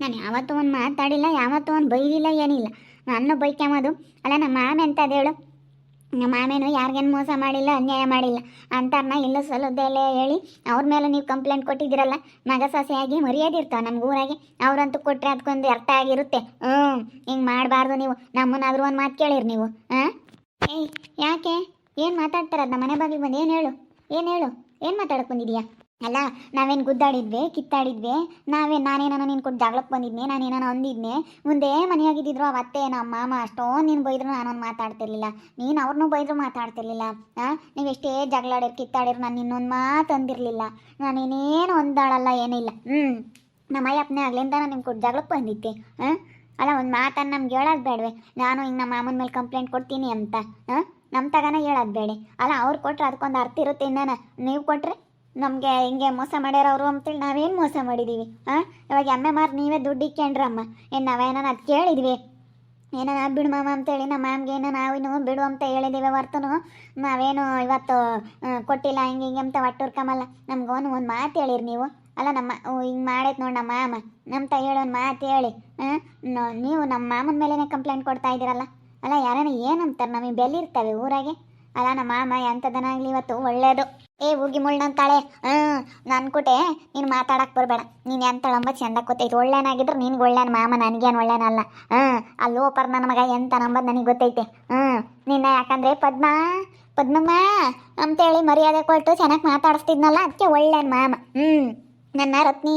ನಾನು ಯಾವತ್ತೂ ಒಂದು ಮಾತಾಡಿಲ್ಲ, ಯಾವತ್ತೂ ಒಂದು ಬೈದಿಲ್ಲ, ಏನಿಲ್ಲ. ನಾನು ಬೈಕ್ಯಾಮದು ಅಲ್ಲ ನಮ್ಮ ಮಾಮೆ ಅಂತ ಹೇಳು. ನಮ್ಮ ಮಾಮೇನು ಯಾರಿಗೇನು ಮೋಸ ಮಾಡಿಲ್ಲ, ಅನ್ಯಾಯ ಮಾಡಿಲ್ಲ. ಅಂತಾರನ್ನ ಇಲ್ಲ ಸಲದ್ದೆಲ್ಲ ಹೇಳಿ, ಅವ್ರ ಮೇಲೆ ನೀವು ಕಂಪ್ಲೇಂಟ್ ಕೊಟ್ಟಿದ್ದೀರಲ್ಲ, ಮಗ ಸೊಸೆಯಾಗಿ ಮರ್ಯಾದಿರ್ತಾವೆ ನಮ್ಗೆ ಊರಾಗೆ. ಅವ್ರಂತೂ ಕೊಟ್ಟರೆ ಅದಕ್ಕೊಂದು ಅರ್ಥ ಆಗಿರುತ್ತೆ. ಹ್ಞೂ ಹಿಂಗೆ ಮಾಡಬಾರ್ದು ನೀವು. ನಮ್ಮನ್ನಾದರೂ ಒಂದು ಮಾತು ಕೇಳಿರಿ ನೀವು ಹಾಂ ಏಯ್, ಯಾಕೆ? ಏನು ಮಾತಾಡ್ತಾರ ನಮ್ಮ ಮನೆ ಬಾಗಿಲು ಬಂದು? ಏನು ಹೇಳು? ಏನು ಹೇಳು? ಏನು ಮಾತಾಡಕ್ಕೆ ಅಲ್ಲ, ನಾವೇನು ಗುದ್ದಾಡಿದ್ವಿ, ಕಿತ್ತಾಡಿದ್ವಿ? ನಾವೇ ನಾನೇನೋ ನಿನ್ನ ಕೊಟ್ಟು ಜಗಳಕ್ಕೆ ಬಂದಿದ್ನೆ ನಾನೇನೋ ಅಂದಿದ್ನೆ. ಮುಂದೆ ಮನೆಯಾಗಿದ್ದಿದ್ರು ಅವತ್ತೇ ನಮ್ಮ ಮಾಮ, ಅಷ್ಟೊಂದು ನೀನು ಬೈದ್ರು ನಾನೊಂದು ಮಾತಾಡ್ತಿರ್ಲಿಲ್ಲ. ನೀನು ಅವ್ರನ್ನೂ ಬೈದ್ರು ಮಾತಾಡ್ತಿರ್ಲಿಲ್ಲ ಹಾಂ ನೀವು ಎಷ್ಟೇ ಜಗಳಾಡಿರು, ಕಿತ್ತಾಡಿರು, ನಾನು ಇನ್ನೊಂದು ಮಾತು ಅಂದಿರಲಿಲ್ಲ. ನಾನೇನೇನು ಒಂದಾಳಲ್ಲ ಏನಿಲ್ಲ ಹ್ಞೂ ನಮ್ಮ ಅಯ್ಯಪ್ಪನೇ ಆಗ್ಲಿಂದ ನಾನು ನಿಮ್ಮ ಕೊಟ್ಟು ಜಗಳಕ್ಕೆ ಬಂದಿದ್ದೆ ಹಾಂ ಅಲ್ಲ, ಒಂದು ಮಾತನ್ನು ನಮ್ಗೆ ಹೇಳೋದು ಬೇಡವೆ. ನಾನು ಹಿಂಗೆ ನಮ್ಮ ಮಾಮನ ಮೇಲೆ ಕಂಪ್ಲೇಂಟ್ ಕೊಡ್ತೀನಿ ಅಂತ ಹಾಂ ನಮ್ಮ ತಗನ ಹೇಳೋದು ಬೇಡ ಅಲ್ಲ, ಅವ್ರು ಕೊಟ್ಟರೆ ಅದಕ್ಕೊಂದು ಅರ್ಥ ಇರುತ್ತೆ ಇನ್ನೇನ? ನೀವು ಕೊಟ್ರೆ? ನಮಗೆ ಹಿಂಗೆ ಮೋಸ ಮಾಡ್ಯಾರ ಅವರು ಅಂತೇಳಿ ನಾವೇನು ಮೋಸ ಮಾಡಿದ್ದೀವಿ ಹಾಂ ಇವಾಗ ಎಮ್ಮೆ ಮಾರು ನೀವೇ ದುಡ್ಡು ಇಕ್ಕೊಂಡ್ರಮ್ಮ ಏನು ನಾವೇನ ಅದು ಕೇಳಿದ್ವಿ. ಏನೋ ಬಿಡು ಮಾಮ ಅಂತೇಳಿ ನಮ್ಮ ಮ್ಯಾಮ್ಗೆ ಏನೋ ನಾವು ಬಿಡು ಅಂತ ಹೇಳಿದ್ದೀವಿ ಹೊರ್ತುನು. ನಾವೇನು ಇವತ್ತು ಕೊಟ್ಟಿಲ್ಲ, ಹಿಂಗೆ ಹಿಂಗೆ ಅಂತ ಒಟ್ಟುರ್ಕಮಲ್ಲ. ನಮ್ಗೊಂದು ಒಂದು ಮಾತು ಹೇಳಿರಿ ನೀವು. ಅಲ್ಲ ನಮ್ಮ ಹಿಂಗೆ ಮಾಡೈತೆ ನೋಡಿ ನಮ್ಮ ಮಾಮ. ನಮ್ಮ ತ ಹೇಳೋ ಒಂದು ಮಾತು ಹೇಳಿ ಹಾಂ ನೀವು ನಮ್ಮ ಮಾಮನ ಮೇಲೇ ಕಂಪ್ಲೇಂಟ್ ಕೊಡ್ತಾ ಇದ್ದೀರಲ್ಲ. ಅಲ್ಲ ಯಾರೇನ ಏನಂತಾರೆ ನಮಗೆ ಬೆಲೆ ಇರ್ತವೆ ಊರಾಗೆ. ಅಲ್ಲ ನಮ್ಮ ಮಾಮ ಎಂಥದನಾಗಲಿ ಇವತ್ತು ಒಳ್ಳೇದು. ಏ ಹೋಗಿ ಮುಳ್ಳಂತಾಳೆ ಹ್ಞೂ ನಾನು ಕೊಟ್ಟೆ ನೀನು ಮಾತಾಡಕ್ಕೆ ಬರಬೇಡ. ನೀನು ಎಂತಳಂಬ ಚಂದ ಗೊತ್ತೈತೆ ಒಳ್ಳೆನಾಗಿದ್ರೆ ನಿನ್ಗೆ ಒಳ್ಳೆನ ಮಾಮ, ನನಗೇನು ಒಳ್ಳೇನಲ್ಲ ಹ್ಞೂ ಅಲ್ಲಿ ಓಪರ್ ನನ್ನ ಮಗ ಎಂತ ನಂಬದು ನನಗೆ ಗೊತ್ತೈತೆ. ಹ್ಞೂ ನಿನ್ನ ಯಾಕಂದ್ರೆ ಪದ್ಮ, ಪದ್ಮಮ್ಮ ಅಂತೇಳಿ ಮರ್ಯಾದೆ ಕೊಟ್ಟು ಚೆನ್ನಾಗಿ ಮಾತಾಡಿಸ್ತಿದ್ನಲ್ಲ ಅದಕ್ಕೆ ಒಳ್ಳೇನ ಮಾಮ. ಹ್ಞೂ ನನ್ನ ರತ್ನಿ,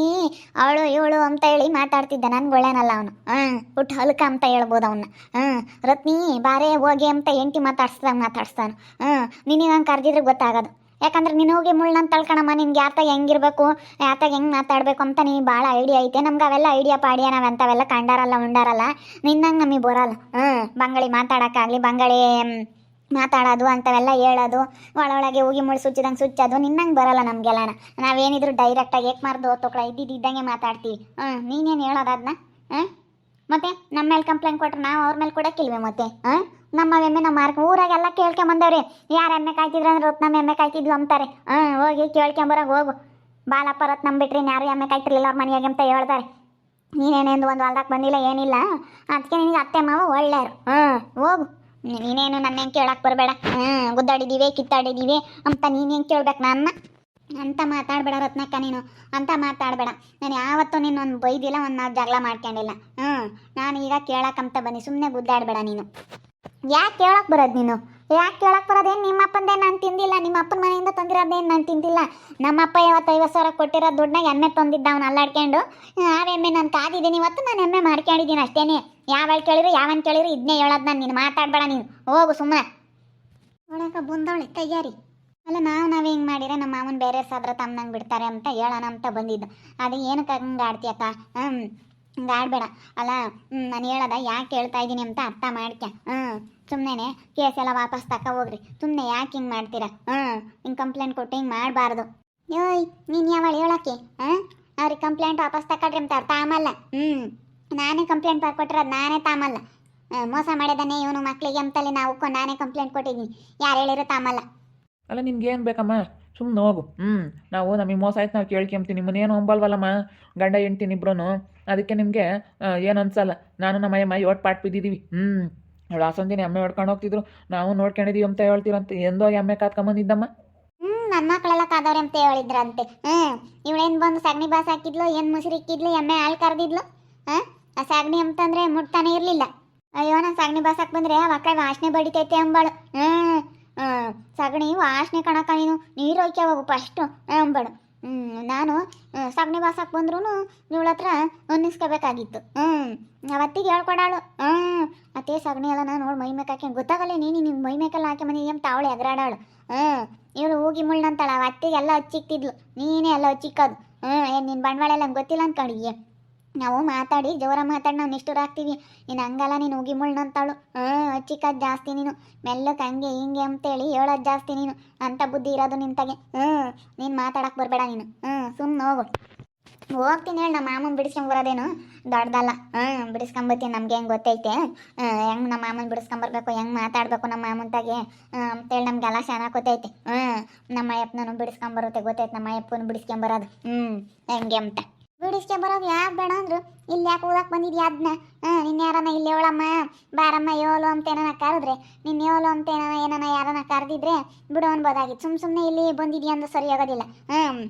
ಅವಳು ಇವಳು ಅಂತ ಹೇಳಿ ಮಾತಾಡ್ತಿದ್ದ. ನನ್ಗೆ ಒಳ್ಳೇನಲ್ಲ ಅವನು. ಹಾಂ ಹುಟ್ಟು ಹಲ್ಕ ಅಂತ ಹೇಳ್ಬೋದು ಅವನ್ನ ಹಾಂ ರತ್ನಿ, ಬಾರೇ ಹೋಗಿ ಅಂತ ಎಂಟಿ ಮಾತಾಡ್ಸ್ದಾಗ ಮಾತಾಡ್ಸ್ತಾನು. ಹಾಂ ನಿನ್ನ ನಂಗೆ ಕರೆದಿದ್ರೆ ಗೊತ್ತಾಗೋದು. ಯಾಕಂದ್ರೆ ನೀನು ಹೋಗಿ ಮುಳ್ಳನ್ನ ತಳ್ಕಣಮ್ಮ ನಿನ್ಗೆ ಯಾತಾಗ ಹೆಂಗಿರ್ಬೇಕು ಯಾತ ಹೆಂಗೆ ಮಾತಾಡಬೇಕು ಅಂತ ನೀನು ಭಾಳ ಐಡಿಯಾ ಐತೆ. ನಮ್ಗೆ ಅವೆಲ್ಲ ಐಡಿಯಾ ಪಾಡಿಯ ನಾವು ಅಂತವೆಲ್ಲ ಕಂಡಾರಲ್ಲ, ಉಂಡಾರಲ್ಲ. ನಿನ್ನಂಗೆ ನಮಗೆ ಬರಲ್ಲ. ಹ್ಞೂ ಬಂಗಾಳಿ ಮಾತಾಡೋಕ್ಕಾಗಲಿ, ಬಂಗಾಳಿ ಮಾತಾಡೋದು ಅಂತವೆಲ್ಲ ಹೇಳೋದು, ಒಳೊಳಗೆ ಹೋಗಿ ಮುಳ್ಳು ಸುಚ್ಚಿದಂಗೆ ಸುಚ್ಚೋದು ನಿನ್ನಂಗೆ ಬರಲ್ಲ ನಮಗೆಲ್ಲನ. ನಾವೇನಿದ್ರು ಡೈರೆಕ್ಟಾಗಿ ಏಕ್ ಮಾರ್ದು ತೊಕೊಳ ಇದ್ದಿದ್ದಂಗೆ ಮಾತಾಡ್ತೀವಿ. ಹ್ಞೂ ನೀನೇನು ಹೇಳೋದನ್ನ ಹಾಂ ಮತ್ತೆ ನಮ್ಮ ಮೇಲೆ ಕಂಪ್ಲೇಂಟ್ ಕೊಟ್ರೆ ನಾವು ಅವ್ರ ಮೇಲೆ ಕೊಡಕ್ಕಿಲ್ವೇ ಮತ್ತೆ? ಹಾಂ ನಮ್ಮ ಎಮ್ಮೆ, ನಮ್ಮ ಮಾರ್ಕ್ ಊರಾಗೆಲ್ಲ ಕೇಳ್ಕೊಂಬಂದವ್ರಿ. ಯಾರು ಎಮ್ಮೆ ಕಾಯ್ತಿದ್ರು ಅಂದ್ರೆ ರತ್ನಮ್ಮ ಎಮ್ಮೆ ಕಾಯ್ತಿದ್ವಿ ಅಂತಾರೆ. ಹಾಂ ಹೋಗಿ ಕೇಳ್ಕೊಂಬರಾಗ ಹೋಗು. ಬಾಲಪ್ಪ ರತ್ನಮ್ಮ ಬಿಟ್ರಿ ಯಾರು ಎಮ್ಮೆ ಕಾಯ್ತಿರ್ಲಿಲ್ಲ ಅವ್ರ ಮನೆಯಾಗೆ ಅಂತ ಹೇಳ್ತಾರೆ. ನೀನೇನೆಂದು ಒಂದು ಹೊಲ್ದಾಗ ಬಂದಿಲ್ಲ, ಏನಿಲ್ಲ. ಅದಕ್ಕೆ ನಿನಗೆ ಅತ್ತೆ, ಮಾವ ಒಳ್ಳೆಯರು ಹಾಂ ಹೋಗು. ನೀನೇನು ನನ್ನ ಹೆಂಗೆ ಕೇಳಕ್ಕೆ ಬರಬೇಡ. ಹ್ಞೂ ಗುದ್ದಾಡಿದ್ದೀವಿ ಕಿತ್ತಾಡಿದ್ದೀವಿ ಅಂತ ನೀನು ಹೆಂಗೆ ಕೇಳ್ಬೇಕು? ನನ್ನ ಅಂತ ಮಾತಾಡಬೇಡ ರತ್ನಕ್ಕ ನೀನು. ಅಂತ ಮಾತಾಡಬೇಡ. ನಾನು ಯಾವತ್ತೂ ನಿನ್ನೊಂದು ಬೈದಿಲ್ಲ, ಒಂದು ನಾವು ಜಗಳ ಮಾಡ್ಕೊಂಡಿಲ್ಲ. ಹ್ಞೂ ನಾನು ಈಗ ಕೇಳಕ್ಕಂತ ಬನ್ನಿ. ಸುಮ್ಮನೆ ಗುದ್ದಾಡಬೇಡ ನೀನು. ಯಾಕೆ ಕೇಳಕ್ ಬರೋದು ನೀನು? ಯಾಕೆ ಕೇಳೋಕೆ ಬರೋದೇನು ನಿಮ್ಮ ಅಪ್ಪಂದೇ ನಾನು ತಿಂದಿಲ್ಲ ನಿಮ್ಮ ಅಪ್ಪನ ಮನೆಯಿಂದ ತಂದಿರೋದೇನು ನಾನು ತಿಂದಿಲ್ಲ? ನಮ್ಮಪ್ಪ ಯಾವತ್ತು ಐವತ್ತು ಸಾವಿರ ಕೊಟ್ಟಿರೋ ದುಡ್ಡನ್ನ ಎಮ್ಮೆ ತಂದಿದ್ದ ಅವ್ನು ಅಲ್ಲಾಡ್ಕೊಂಡು ಆ ಎಮ್ಮೆ ನಾನು ಕಾದಿದ್ದೀನಿ, ಇವತ್ತು ನಾನು ಎಮ್ಮೆ ಮಾಡ್ಕೊಂಡಿದ್ದೀನಿ ಅಷ್ಟೇನೆ. ಯಾವಾಗ ಕೇಳಿದ್ರು ಯಾವನ್ ಕೇಳಿದ್ರು ಇದನ್ನೇ ಹೇಳೋದು ನಾನು ನೀನು, ಮಾತಾಡಬೇಡ ನೀನು. ಹೋಗು ಸುಮ್ಮನೆ ನೋಡಕ ಬಂದವಳೆ ತಯಾರಿ ಅಲ್ಲ, ನಾವು ನಾವು ಹಿಂಗೆ ಮಾಡಿದ್ರೆ ನಮ್ಮ ಮಾವನ ಬೇರೆ ಸಾದ್ರ ತಮ್ಮನಂಗೆ ಬಿಡ್ತಾರೆ ಅಂತ ಹೇಳೋಣ ಅಂತ ಬಂದಿದ್ದು. ಅದು ಏನಕ್ಕೆ ಹಂಗೆ ಆಡ್ತೀಯಕ್ಕ ಹ್ಞೂ ಹಂಗೆ ಬೇಡ. ಅಲ್ಲ ನಾನು ಹೇಳೋದ ಯಾಕೆ ಹೇಳ್ತಾ ಇದ್ದೀನಿ ಅಂತ ಅರ್ಥ ಮಾಡ್ಕೆ ಹ್ಞೂ ಸುಮ್ಮನೆ ಎಲ್ಲ ವಾಪಸ್ ತಕ ಹೋಗ್ರಿ. ಸುಮ್ಮನೆ ಯಾಕೆ ಹಿಂಗೆ ಮಾಡ್ತೀರಾ? ಹ್ಞೂ ಹಿಂಗೆ ಕಂಪ್ಲೇಂಟ್ ಕೊಟ್ಟು ಹಿಂಗೆ ಮಾಡಬಾರ್ದು. ಯೋಯ್ ನೀನು ಯಾವಳು ಹೇಳಕ್ಕೆ? ಹಾಂ? ಅವ್ರಿಗೆ ಕಂಪ್ಲೇಂಟ್ ವಾಪಸ್ ತಕೊಳ್ರಿ ಅಂತ ಅರ್ಥ ಆಮಲ್ಲ ಹ್ಞೂ ನಾನೇ ಕಂಪ್ಲೇಂಟ್ ಕೊಟ್ಟಿರೋದು ನಾನೇ ತಾಮಲ್ಲ ಮೋಸ ಮಾಡಿದಾನೆ ಇವನು ಮಕ್ಕಳಿಗೆ ಅಂತಲ್ಲಿ ನಾವು ನಾನೇ ಕಂಪ್ಲೇಂಟ್ ಕೊಟ್ಟಿದ್ದೀನಿ ಯಾರು ಹೇಳಿರೋ ತಾಮಲ್ಲ ಅಲ್ಲ. ನಿನ್ಗೆ ಏನು ಬೇಕಮ್ಮ? ಸುಮ್ಮನೆ ಹೋಗು. ಹ್ಞೂ ನಾವು ನಮಗೆ ಮೋಸ ಆಯ್ತು ನಾವು ಕೇಳ್ಕೊಂತೀನಿ ನಿಮ್ಮನ್ನೇನು ಹೊಂಬಲ್ವಲ್ಲಮ್ಮ, ಗಂಡ ಹೆಂಡ್ತೀನಿ ಇಬ್ಬರೂ ಅದಕ್ಕೆ ನಿಮಗೆ ಏನು ಅನ್ಸಲ್ಲ. ನಾನು ನಮ್ಮ ಅಯ್ಯಮ್ಮ ಯೋಟ್ ಪಾಟ್ ಬಿದ್ದಿದ್ದೀವಿ ಹ್ಞೂ ಅವಳು ಆಸಂದಿನ ಎಮ್ಮೆ ಹೊಡ್ಕೊಂಡು ಹೋಗ್ತಿದ್ರು. ನಾವು ನೋಡ್ಕೊಂಡಿದೀವಿ ಅಂತ ಹೇಳ್ತೀರಂತ. ಎಂದೋ ಎಮ್ಮೆ ಕಾತ್ಕೊಂಬಂದಿದ್ದಮ್ಮ ಹ್ಞೂ ನನ್ನ ಮಕ್ಕಳೆಲ್ಲ ಕಾದವ್ರೆ ಅಂತ ಹೇಳಿದ್ರಂತೆ. ಹ್ಞೂ ಇವಳೇನು ಬಂದು ಸಗಣಿ ಬಾಸ್ ಹಾಕಿದ್ಲು, ಏನು ಮುಸಿರಿ ಇಕ್ಕಿದ್ಲು, ಎಮ್ಮೆ ಹಾಲು ಕರೆದಿದ್ಲು? ಹಾಂ, ಆ ಸಗಣಿ ಅಂತಂದ್ರೆ ಮುಟ್ತಾನೆ ಇರಲಿಲ್ಲ. ಅಯ್ಯೋ, ನಾನು ಸಗಣಿ ಬಾಸ್ ಹಾಕಿ ಬಂದ್ರೆ ಮಕ್ಕಳ ವಾಸನೆ ಬಡಿತೈತೆ ಅಂಬಾಳು. ಹ್ಞೂ ಸಗಣಿ ವಾಸನೆ ಕಣಕ ನೀನು, ನೀರು ಹೋಯ್ಕೆ ಹೋಗು ಫಸ್ಟು ಹ್ಞೂ ನಾನು ಸಗಣಿ ಬಾಸಕ್ಕೆ ಬಂದ್ರೂ ಇವಳ ಹತ್ರ ಹೊನ್ನಿಸ್ಕೋಬೇಕಾಗಿತ್ತು ಹ್ಞೂ ಅವತ್ತಿಗೆ ಹೇಳ್ಕೊಡಾಳು. ಹ್ಞೂ ಮತ್ತೆ ಸಗಣಿ ಎಲ್ಲ ನಾನು ನೋಡಿ ಮೈ ಮೇಕ್ ಹಾಕಿ ಗೊತ್ತಾಗಲ್ಲ ನೀನು ನಿನ್ನ ಮೈ ಮೇಕೆಲ್ಲ ಹಾಕಿ ಮನೆ ಏನು ತಾವಳೆ ಎಗರಾಡಾಳು. ಹ್ಞೂ ಇವಳು ಹೋಗಿ ಮುಳ್ಳಂತಾಳ ಅವ ಅತ್ತಿಗೆ ಎಲ್ಲ ಹಚ್ಚಿಕ್ತಿದ್ಲು. ನೀನೇ ಎಲ್ಲ ಹಚ್ಚಿಕ್ಕೋದು. ಹ್ಞೂ ಏನು ನಿನ್ನ ಬಂಡವಾಳ ಎಲ್ಲ ಗೊತ್ತಿಲ್ಲ ಅನ್ಕೊಂಡಿದ್ಯೆ ನಾವು ಮಾತಾಡಿ ಜೋರ ಮಾತಾಡಿ ನಾವು ನಿಷ್ಠುರ ಆಗ್ತೀವಿ. ನೀನು ಹಂಗಲ್ಲ, ನೀನು ಹೋಗಿ ಮುಳ್ಳಂತಾಳು ಹ್ಞೂ ಚಿಕ್ಕದ್ ಜಾಸ್ತಿ ನೀನು. ಮೆಲ್ಲಕ್ಕೆ ಹಂಗೆ ಹಿಂಗೆ ಅಂತೇಳಿ ಹೇಳೋದು ಜಾಸ್ತಿ ನೀನು. ಅಂತ ಬುದ್ಧಿ ಇರೋದು ನಿಂತಾಗೆ ಹ್ಞೂ ನೀನು ಮಾತಾಡಕ್ಕೆ ಬರಬೇಡ ನೀನು. ಹ್ಞೂ ಸುಮ್ಮನೆ ಹೋಗು. ಹೋಗ್ತೀನಿ ಹೇಳಿ, ನಮ್ಮ ಮಾಮನ್ ಬಿಡಿಸ್ಕೊಂಬರೋದೇನು ದೊಡ್ಡದಲ್ಲ. ಹ್ಞೂ ಬಿಡಿಸ್ಕೊಂಬತ್ತೀನಿ ನಮ್ಗೆ ಹೆಂಗೆ ಗೊತ್ತೈತೆ? ಹೆಂಗೆ ನಮ್ಮ ಮಾಮನ್ ಬಿಡಿಸ್ಕೊಂಬರ್ಬೇಕು ಹೆಂಗೆ ಮಾತಾಡಬೇಕು ನಮ್ಮ ಮಾಮಂತಾಗೆ ಅಂತೇಳಿ ನಮಗೆಲ್ಲ ಚೆನ್ನಾಗಿ ಗೊತ್ತೈತೆ. ಹ್ಞೂ ನಮ್ಮ ಅಯ್ಯಪ್ಪನೂ ಬಿಡಿಸ್ಕೊಂಬರುತ್ತೆ ಗೊತ್ತೈತೆ ನಮ್ಮ ಅಯ್ಯಪ್ಪನ ಬಿಡಿಸ್ಕೊಂಬರೋದು ಹ್ಞೂ ಹೆಂಗೆ ಅಂತ. ಬಿಡಿಸ್ಕೊಂಬರೋದು ಯಾರು ಬೇಡ? ಇಲ್ಲಿ ಯಾಕೆ ಓದಕ್ಕೆ ಬಂದಿದ್ಯಾ ಅದನ್ನ ನಿನ್ನ ಯಾರನ್ನ ಇಲ್ಲಿ ಹೇಳಮ್ಮ? ಬಾರಮ್ಮ ಯೋಲು ಅಂತ ಏನಾನ ಕರೆದ್ರೆ, ನಿನ್ನ ಯೋಲು ಅಂತ ಏನನ ಏನಾನ ಯಾರನ್ನ ಕರೆದಿದ್ರೆ ಬಿಡು ಅನ್ಬೋದಾಗಿತ್ತು. ಸುಮ್ಮ ಸುಮ್ಮನೆ ಇಲ್ಲಿ ಬಂದಿದ್ಯಾ ಅಂತ ಸರಿ ಆಗೋದಿಲ್ಲ. ಹ್ಮ್.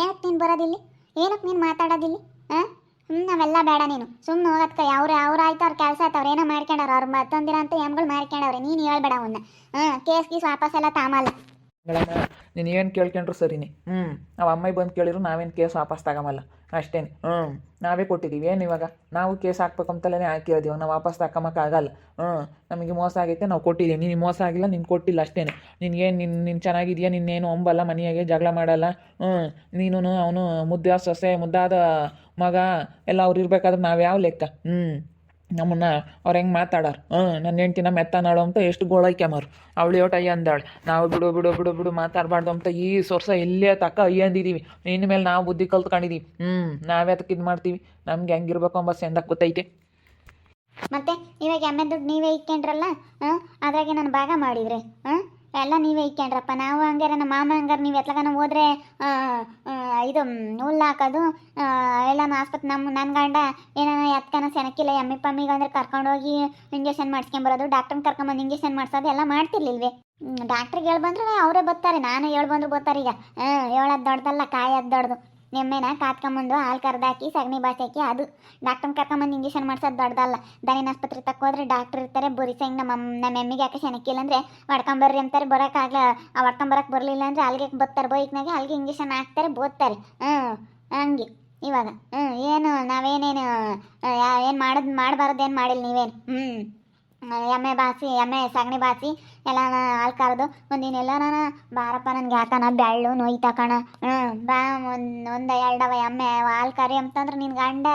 ಏನಕ್ಕೆ ನೀನು ಬರೋದಿಲ್ಲಿ? ಏನಕ್ಕೆ ನೀನು ಮಾತಾಡೋದಿಲ್ಲಿ? ಹಾಂ? ಹ್ಞೂ ನಾವೆಲ್ಲ ಬೇಡ ನೀನು. ಸುಮ್ಮನೆ ಹೋಗೋದ್ಕ ಅವ್ರು ಅವ್ರು ಆಯ್ತು, ಅವ್ರ ಕೆಲಸ ಆಯ್ತು. ಅವ್ರು ಏನೋ ಮಾಡ್ಕೊಂಡವ್ರು. ಅವ್ರು ಮತ್ತೊಂದಿರ ಅಂತ ಎಮ್ಗಳು ಮಾಡ್ಕೊಂಡವ್ರೆ. ನೀನು ಹೇಳ್ಬೇಡ ಅವನ್ನ ಹಾಂ, ಕೇಸ್ ವಾಪಸ್ ಎಲ್ಲ ತಾಮಲ್ಲ. ನೀನ್ ನೀನು ಏನು ಕೇಳ್ಕೊಂಡ್ರು ಸರಿನೇ. ಹ್ಞೂ ನಾವ್ ಅಮ್ಮಾಯಿ ಬಂದು ಕೇಳಿದ್ರು ನಾವೇನು ಕೇಸ್ ವಾಪಸ್ ತಗೊಂಬಲ್ಲ. ಅಷ್ಟೇ ಹ್ಞೂ. ನಾವೇ ಕೊಟ್ಟಿದ್ದೀವಿ. ಏನು ಇವಾಗ? ನಾವು ಕೇಸ್ ಹಾಕ್ಬೇಕು ಅಂತಲೇ ಹಾಕಿರೋದು ಇವಾಗ ನಾವು ವಾಪಸ್ ತಗೊಂಬಕ್ಕಾಗಲ್ಲ ಹ್ಞೂ. ನಮಗೆ ಮೋಸ ಆಗೈತೆ ನಾವು ಕೊಟ್ಟಿದ್ದೀವಿ. ನೀನು ಮೋಸ ಆಗಿಲ್ಲ ನೀನು ಕೊಟ್ಟಿಲ್ಲ ಅಷ್ಟೇ ನಿನ್ಗೇನು ನಿನ್ನ ನಿನ್ನ ಚೆನ್ನಾಗಿದೆಯಾ ನಿನ್ನೇನು ಒಂಬಲ್ಲ ಮನೆಯಾಗೆ ಜಗಳ ಮಾಡಲ್ಲ? ಹ್ಞೂ. ನೀನು ಅವನು ಮುದ್ದೆ ಸೊಸೆ ಮುದ್ದಾದ ಮಗ ಎಲ್ಲ ಅವ್ರು ಇರ್ಬೇಕಾದ್ರೆ ನಾವು ಯಾವ ಲೆಕ್ಕ? ಹ್ಞೂ. ನಮ್ಮನ್ನ ಅವ್ರು ಹೆಂಗೆ ಮಾತಾಡಾರ. ಹ್ಞೂ ನನ್ನ ಹೆಂಡ್ತಿನ ಮೆತ್ತನಾಳು ಅಂತ ಎಷ್ಟು ಗೋಳೈಕ್ಯಮರು ಅವಳು ಯೋಟ ಅಯ್ಯ ಅಂದಾಳು. ನಾವು ಬಿಡು ಬಿಡು ಬಿಡು ಬಿಡು ಮಾತಾಡಬಾರ್ದು ಅಂತ ಈ ಸೊರ್ಸ ಇಲ್ಲೇ ತಕ್ಕ ಅಯ್ಯ ಅಂದಿದ್ದೀವಿ ಇನ್ನು ಮೇಲೆ ನಾವು ಬುದ್ಧಿ ಕಲ್ತ್ಕೊಂಡಿದ್ದೀವಿ ಹ್ಞೂ ನಾವೇ ಅದಕ್ಕೆ ಇದು ಮಾಡ್ತೀವಿ. ನಮ್ಗೆ ಹೆಂಗಿರ್ಬೇಕು ಅಂಬಸ್ ಎಂದ ಗೊತ್ತೈತೆ. ಮತ್ತೆ ಇವಾಗ ಎಮ್ಮೆ ದುಡ್ಡು ನೀವೇ ಇಕ್ಕೊಂಡ್ರಲ್ಲ ಹಾಂ ಅದ್ರಾಗೆ ನಾನು ಭಾಗ ಮಾಡಿದ್ರೆ ಹಾಂ ಎಲ್ಲ ನೀವೇ ಇಕ್ಕೊಂಡ್ರಪ್ಪ ನಾವು ಹಂಗಾರೆ ನಮ್ಮ ಮಾಮ ಹಂಗಾರೆ ನೀವು ಎತ್ಲಗನ ಹೋದ್ರೆ ಇದು ಹುಲ್ಲು ಹಾಕೋದು ಎಲ್ಲ ಆಸ್ಪತ್ರೆ ನಮ್ಮ ನನ್ನ ಗಂಡ ಏನೋ ಎತ್ಕನ ಸೆನಕ್ಕಿಲ್ಲ ಎಮ್ಮಿ ಪಮ್ಮಿಗೆ ಅಂದ್ರೆ ಕರ್ಕೊಂಡೋಗಿ ಇಂಜೆಕ್ಷನ್ ಮಾಡಿಸ್ಕೊಂಬರೋದು ಡಾಕ್ಟ್ರನ್ನ ಕರ್ಕೊಂಬಂದು ಇಂಜೆಕ್ಷನ್ ಮಾಡಿಸೋದು ಎಲ್ಲ ಮಾಡ್ತಿರ್ಲಿಲ್ವೇ? ಡಾಕ್ಟ್ರಿಗೆ ಹೇಳ್ಬಂದ್ರೆ ಅವರೇ ಬರ್ತಾರೆ, ನಾನು ಹೇಳ್ಬಂದ್ರು ಬರ್ತಾರೆ ಈಗ. ಹೇಳೋದು ದೊಡ್ಡದಲ್ಲ, ಕಾಯೋದು ದೊಡ್ಡದು. ಎಮ್ಮೆನ ಕಾತ್ಕೊಂಬಂದು ಹಾಲು ಕರ್ದಾಕಿ, ಸಗಣಿ ಬಾಸಾಕಿ ಅದು ಡಾಕ್ಟರ್ ಕರ್ಕೊಂಬಂದು ಇಂಜೆಕ್ಷನ್ ಮಾಡ್ಸೋದು ದೊಡ್ಡದಲ್ಲ. ದನಿನ ಆಸ್ಪತ್ರೆ ತಕ್ಕೋದ್ರೆ ಡಾಕ್ಟರ್ ಇರ್ತಾರೆ ಬರೀಸ ಹಿಂಗೆ ನಮ್ಮ ನಮ್ಮ ಎಮ್ಮಿಗೆ ಯಾಕೆ ಶನಕ್ಕಿಲ್ಲ ಅಂದರೆ ಹೊಡ್ಕೊಂಬರ್ರಿ ಅಂತಾರೆ ಬರೋಕ್ಕಾಗಲ್ಲ ಆ ಹೊಡ್ಕೊಂಬರಕ್ಕೆ ಬರಲಿಲ್ಲ ಅಂದರೆ ಅಲ್ಲಿಗೆ ಬತ್ತಾರೆ ಬೈಕ್ನಾಗೆ ಅಲ್ಲಿಗೆ ಇಂಜೆಕ್ಷನ್ ಹಾಕ್ತಾರೆ, ಬೋದ್ತಾರೆ. ಹ್ಞೂ, ಹಂಗೆ ಇವಾಗ. ಹ್ಞೂ, ಏನು, ನಾವೇನೇನು ಏನು ಮಾಡೋದು ಮಾಡಬಾರ್ದು ಏನು ಮಾಡಿಲ್ಲ ನೀವೇನು? ಹ್ಞೂ. ಎಮ್ಮೆ ಬಾಸಿ, ಎಮ್ಮೆ ಸಗಣಿ ಬಾಸಿ ಎಲ್ಲ ಹಾಲು ಕರೆದು ಒಂದಿನೆಲ್ಲ ನಾನು ಬಾರಪ್ಪ, ನನಗೆ ಯಾಕನ ಬೆಳ್ಳು ನೋಯ್ ಕಣ? ಹ್ಞೂ, ಬಾ, ಒಂದು ಒಂದು ಎರಡವ ಎಮ್ಮೆ ಹಾಲು ಕರಿ ಅಂತಂದ್ರೆ ನಿನ್ನ ಗಂಡ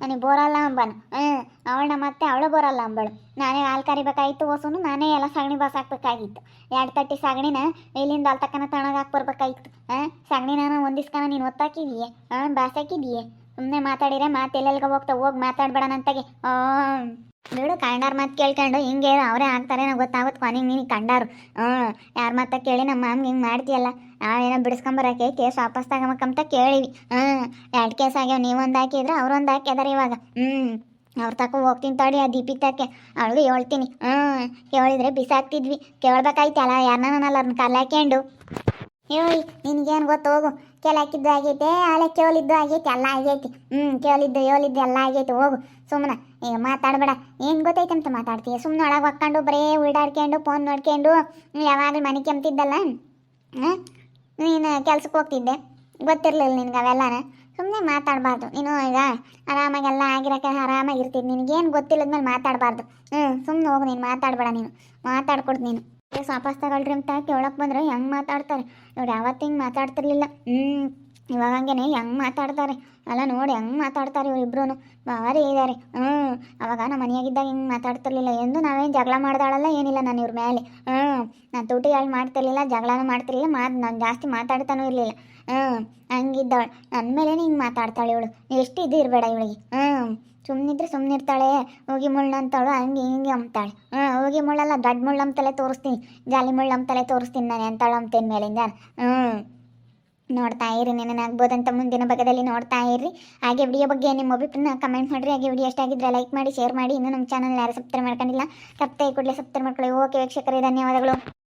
ನನಗೆ ಬೋರಲ್ಲ ಅಂಬನು. ಹ್ಞೂ ಅವಳನ್ನ ಮತ್ತೆ ಅವಳು ಬೋರಲ್ಲ ಅಂಬಳು. ನಾನೇ ಹಾಲು ಕರಿಬೇಕಾಗಿತ್ತು ಹೊಸನು ನಾನೇ ಎಲ್ಲ ಸಗಣಿ ಬಾಸ್ ಹಾಕ್ಬೇಕಾಗಿತ್ತು. ಎರಡು ತಟ್ಟಿ ಸಗಣಿನ ಇಲ್ಲಿಂದ ಅಲ್ಲಿ ತಕ್ಕನ ತಣಗೆ ಹಾಕಿ ಬರ್ಬೇಕಾಗಿತ್ತು. ಹಾಂ ಸಗಣಿನ ಒಂದಿಸ್ಕನ ನೀನು ಒತ್ತಾಕಿದೀಯೆ? ಹಾಂ ಬಾಸಾಕಿದೀಯ ಸುಮ್ಮನೆ ಮಾತಾಡಿದ್ರೆ ಮಾತು ಎಲ್ಲೆಲ್ಗೆ ಹೋಗ್ತಾ, ಹೋಗಿ ಮಾತಾಡ್ಬೇಡ ನಂತಾಗೆ ಹಾಂ ಬಿಡು ಕಂಡಾರ ಮಾತು ಕೇಳ್ಕೊಂಡು ಹಿಂಗೆ ಅವರೇ ಆಗ್ತಾರೆ ನಾವು ಗೊತ್ತಾಗುತ್ತೆ ಕೊನೆಗೆ ನೀನು ಕಂಡಾರು. ಹ್ಞೂ, ಯಾರ ಮಾತ ಕೇಳಿ ನಮ್ಮ ಮಾಮ್ಗೆ ಹಿಂಗೆ ಮಾಡ್ತೀಯಲ್ಲ, ನಾವೇನೋ ಬಿಡಿಸ್ಕೊಂಬರಕ್ಕೆ ಕೇಸ್ ವಾಪಸ್ ತಗೊಂಬಕ್ಕಂತ ಕೇಳಿವಿ. ಹ್ಞೂ, ಎರಡು ಕೇಸ್ ಆಗ್ಯಾವ ನೀವೊಂದು ಹಾಕಿದ್ರೆ ಅವ್ರೊಂದು ಹಾಕಿದಾರೆ ಇವಾಗ. ಹ್ಞೂ, ಅವ್ರ ತಕ ಹೋಗ್ತೀನಿ ತಡಿ ಆ ದೀಪಿತಕ್ಕೆ ಅವಳು ಹೇಳ್ತೀನಿ. ಹ್ಞೂ, ಕೇಳಿದ್ರೆ ಬಿಸಾಕ್ತಿದ್ವಿ. ಕೇಳ್ಬೇಕಾಯ್ತಲ್ಲ ಯಾರನ್ನ ಅವ್ರನ್ನ ಅದನ್ನ ಹಾಕ್ಯಂಡು ಹೇಳಿ ನಿನಗೇನು ಗೊತ್ತು, ಹೋಗು. ಕೆಲ ಹಾಕಿದ್ದು ಆಗೈತೆ ಹಳೆ ಕೇಳಿದ್ದು ಆಗೈತೆ, ಎಲ್ಲ ಆಗೈತಿ. ಹ್ಞೂ ಕೇಳಿದ್ದು, ಹೇಳಿದ್ದು ಎಲ್ಲ ಆಗೈತೆ, ಹೋಗು. ಸುಮ್ಮನೆ ಈಗ ಮಾತಾಡಬೇಡ. ಏನು ಗೊತ್ತೈತೆ ಅಂತ ಮಾತಾಡ್ತೀಯ? ಸುಮ್ಮನೆ ಒಳಗೆ ಹೊಕ್ಕೊಂಡು, ಬರೀ ಉಡಾಡ್ಕೊಂಡು ಫೋನ್ ನೋಡ್ಕೊಂಡು, ಯಾವಾಗಲೂ ಮನೆ ಕೆಮ್ತಿದ್ದಲ್ಲ? ನೀನು ಕೆಲ್ಸಕ್ಕೆ ಹೋಗ್ತಿದ್ದೆ. ಗೊತ್ತಿರಲಿಲ್ಲ ನಿನಗೆ ಅವೆಲ್ಲನ. ಸುಮ್ಮನೆ ಮಾತಾಡಬಾರ್ದು. ನೀನು ಈಗ ಆರಾಮಾಗೆಲ್ಲ ಆಗಿರೋಕೆ ಆರಾಮಾಗಿರ್ತಿದ್ದು ನಿನಗೇನು ಗೊತ್ತಿಲ್ಲದ್ಮೇಲೆ ಮಾತಾಡಬಾರ್ದು. ಹ್ಞೂ ಸುಮ್ಮನೆ ಹೋಗು ನೀನು, ಮಾತಾಡಬೇಡ ನೀನು. ಮಾತಾಡ್ಕೊಡ್ದು ನೀನು. ಕೇಸ್ ವಾಪಸ್ ತಗೊಳ್ರಿ ಅಂತ ಕೇಳಕ್ಕೆ ಬಂದ್ರೆ ಹೆಂಗೆ ಮಾತಾಡ್ತಾರೆ? ಇವ್ರು ಯಾವತ್ತು ಹಿಂಗೆ ಮಾತಾಡ್ತಿರ್ಲಿಲ್ಲ. ಹ್ಞೂ ಇವಾಗ ಹಂಗೇನೆ ಹೆಂಗೆ ಮಾತಾಡ್ತಾರೆ? ಅಲ್ಲ, ನೋಡಿ, ಹೆಂಗೆ ಮಾತಾಡ್ತಾರೆ ಇವರಿಬ್ರು ಭಾರಿ ಇದ್ದಾರೆ ಹ್ಞೂ ಅವಾಗ ನಮ್ಮ ಮನೆಯಾಗಿದ್ದಾಗ ಹಿಂಗೆ ಮಾತಾಡ್ತಿರ್ಲಿಲ್ಲ. ಎಂದು ನಾವೇನು ಜಗಳ ಮಾಡ್ದಾಳಲ್ಲ, ಏನಿಲ್ಲ ನಾನು ಇವ್ರ ಮೇಲೆ ಹ್ಞೂ ನಾನು ತುಟಿ ಹೇಳಿ ಮಾಡ್ತಿರ್ಲಿಲ್ಲ, ಜಗಳನೂ ಮಾಡ್ತಿರ್ಲಿಲ್ಲ, ಮಾತು ನಾನು ಜಾಸ್ತಿ ಮಾತಾಡ್ತಾನೂ ಇರಲಿಲ್ಲ. ಹ್ಞೂ ಹಂಗಿದ್ದಾಳೆ ನನ್ನ ಮೇಲೆ ಹಿಂಗೆ ಮಾತಾಡ್ತಾಳೆ ಇವಳು. ಎಷ್ಟು ಇದು ಇರಬೇಡ ಇವಳಿಗೆ. ಹ್ಞೂ ಸುಮ್ಮನಿದ್ರೆ ಸುಮ್ಮನಿರ್ತಾಳೆ ಹೋಗಿ ಮುಳ್ಳು ಅಂತವಳು ಹಂಗೆ ಹಿಂಗೆ ಅಂಬ್ತಾಳೆ. ಹ್ಞೂ, ಹೋಗಿ ಮುಳ್ಳಲ್ಲ, ದೊಡ್ಡ ಮುಳ್ಳು ಅಂತಲೇ ತೋರಿಸ್ತೀನಿ. ಜಾಲಿ ಮುಳ್ಳು ಅಂತಲೇ ತೋರಿಸ್ತೀನಿ ನಾನು ಅಂತಾಳು ಅಂತೇನು ಮೇಲಿಂದ. ಹ್ಞೂ, ನೋಡ್ತಾ ಇರಿ ಆಗ್ಬೋದಂತ ಮುಂದಿನ ಭಾಗದಲ್ಲಿ ನೋಡ್ತಾ ಇರಿ. ಹಾಗೆ ವಿಡಿಯೋ ಬಗ್ಗೆ ನಿಮ್ಮ ಅಭಿಪ್ರಾಯ ಕಮೆಂಟ್ ಮಾಡಿರಿ. ಹಾಗೆ ವಿಡಿಯೋ ಎಷ್ಟಾಗಿದ್ರೆ ಲೈಕ್ ಮಾಡಿ ಶೇರ್ ಮಾಡಿ. ಇನ್ನೂ ನಮ್ಮ ಚಾನಲ್ ಯಾರು ಸಬ್ಸ್ಕ್ರೈಬ್ ಮಾಡ್ಕೊಂಡಿಲ್ಲ ತಪ್ಪೇ ಕೂಡಲೇ ಸಬ್ಸ್ಕ್ರೈಬ್ ಮಾಡ್ಕೊಳ್ಳಿ. ಓಕೆ ವೀಕ್ಷಕರೇ, ಧನ್ಯವಾದಗಳು.